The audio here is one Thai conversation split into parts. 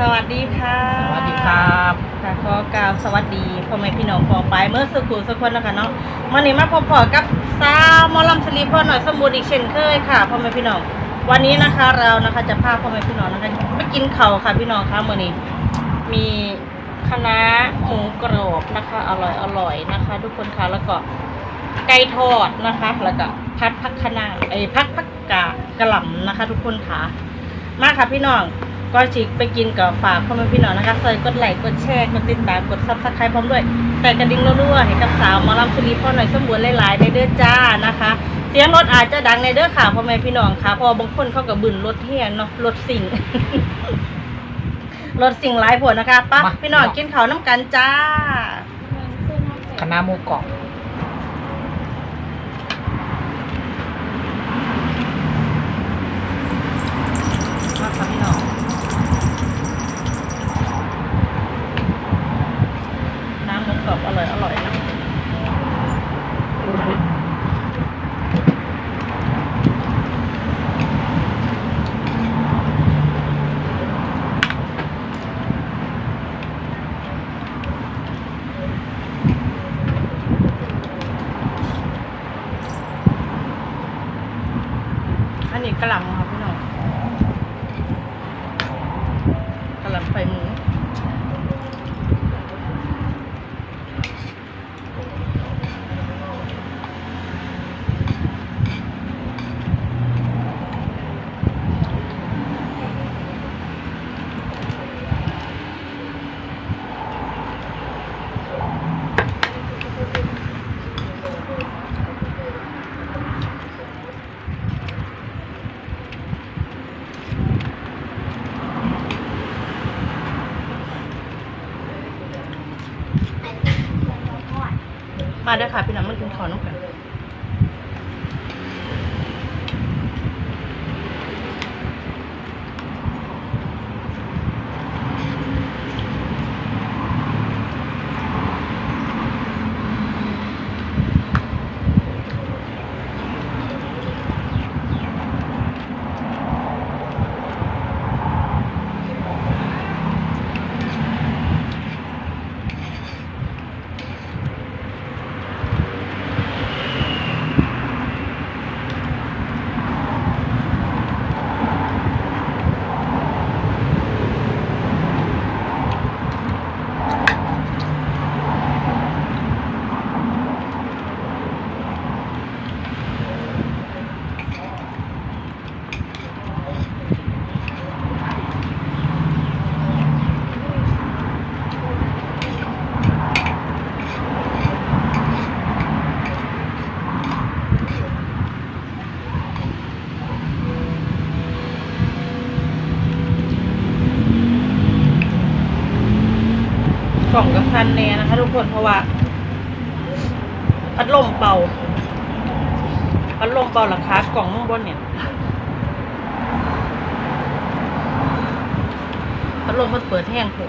สวัสดีค่ะสวัสดีครับค่ะขอกล่าวสวัสดีพ่อแม่พี่น้องพองไปเมื่อสักครู่สักคนนะคะเนาะวันนี้มาพบพอกับสาวหมอลำสลีพ่อหน่อยสมบูรณ์อีกเช่นเคยค่ะพ่อแม่พี่น้องวันนี้นะคะเรานะคะจะพาพ่อแม่พี่น้องนะคะไปกินเขาวค่ะพี่น้องค่ะมื่อนี้มีคะน้าหมูกรอบนะคะ อร่อยอร่อยนะคะ ทุกคนค่ะแล้วก็ไก่ทอดนะคะ แล้วก็พัดพักคะน้าไอ้ยพักพักกะกระหล่ำนะคะ ทุกคนค่ะ มาค่ะพี่น้อง ก็จิกไปกินกับฝากพ่อแม่พี่น้องนะคะเคยกดไลค์กดแชร์กดติดตามกดซับสไครป์พร้อมด้วย แต่กระดิ่งรัวๆให้กับสาวหมอลำสุรีพ่อหน่อยสมบูรณ์หลายๆในเด้อจ้านะคะ เสียงรถอาจจะดังในเด้อค่ะพ่อแม่พี่น้องค่ะเพอบางคนเขากับบึนรถเฮียนเนาะรถสิ่งรถสิ่งหลายผลนะคะปั๊บมาพี่น้องกินข้าวน้ำกันจ้าคณะหมูกรอบมาค่ะพี่น้อง น้ำหมูกรอบอร่อยอร่อยนะอันนี้กระหล่ำครับพี่น้องกระหล่ำไฟหมู มาได้ค่ะพี่น้องมันกินข้าวน้ำกัน กล่องกับคันแน่นะคะ ทุกคนเพราะว่าพัดลมเป่าพัดลมเป่าราคากล่องข้างบนเนี่ยพัดลมมันเปิดแห้งหมอ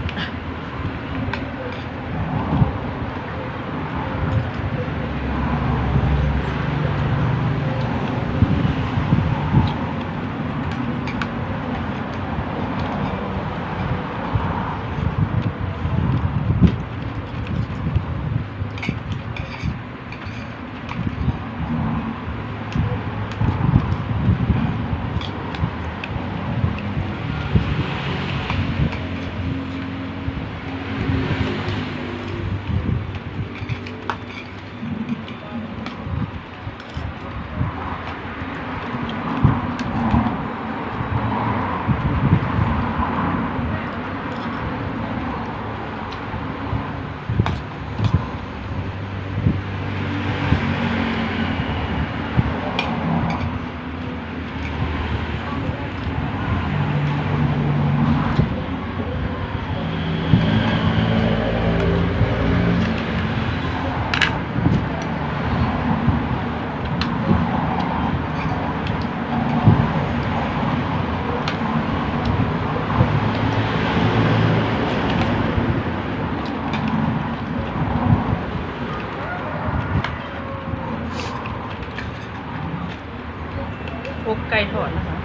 ไกลถอดนะคะ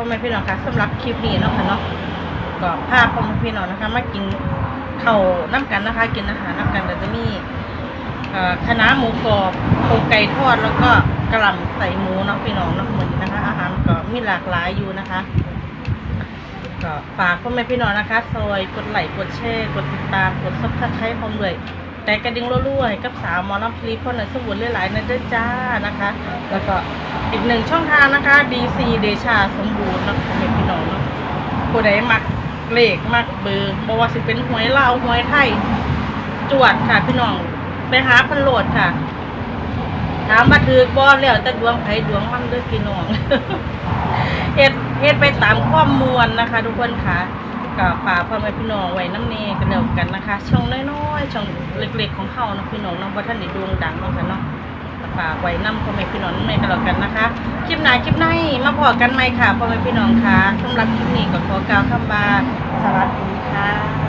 พ่อแม่พี่น้องคะสำหรับคลิปนี้เนาะค่ะเนาะก็พาพ่อแม่พี่น้องนะคะมากินข้าวน้ำกันนะคะ กินอาหารน้ำกันก็จะมีเอ่อคะหมูกรอบโคไก่ทอดแล้วก็กระหล่ำใส่หมูเนาะพี่น้องเนาะเหมือนนะคะ อาหารก็มีหลากหลายอยู่นะคะ ก็ฝากพ่อแม่พี่น้องนะคะซอยกดไลค์กดแชร์กดติดตามกดซับสไครต์พร้อมด้วยแต่กระดิ่งรั่วๆให้กับสาวมอลำพลีพ่อหน่อยสมุนหลายๆนั่นด้วยจ้านะคะ แล้วก็ อีกหนึ่งช่องทางนะคะ DC เดชาสมบูรณ์นะพ่อแม่พี่น้องนาะผู้ใดมักเลขมักเบอร์บอกว่าสิเป็นหวยลาวหวยไทย จวดค่ะพี่น้อง ไปหาพันโหลดค่ะ ถามว่าถือบ่แล้วแต่ดวงไผดวงมันเด้อพี่น้องเฮ็ดเฮ็ดไปตามความมวลนะคะ ทุกคนค่ะก็ฝากพ่อแม่พี่น้องไว้น้ำเนกันแล้วกันนะคะ ช่องน้อยๆช่องเล็กๆของเฮานะพี่น้องเนาะบ่ทันได้ด่งดังเนาะค่ะเนาะ ฝากไว้นำพ่อแม่พี่น้องในกันแล้วกันนะคะ คลิปหน้าคลิปในมาพอกันไหม่ค่ะพ่อแม่พี่น้องค่ะสำหรับคลิปนี้ก็ขอกล่าวคำว่าสวัสดีค่ะ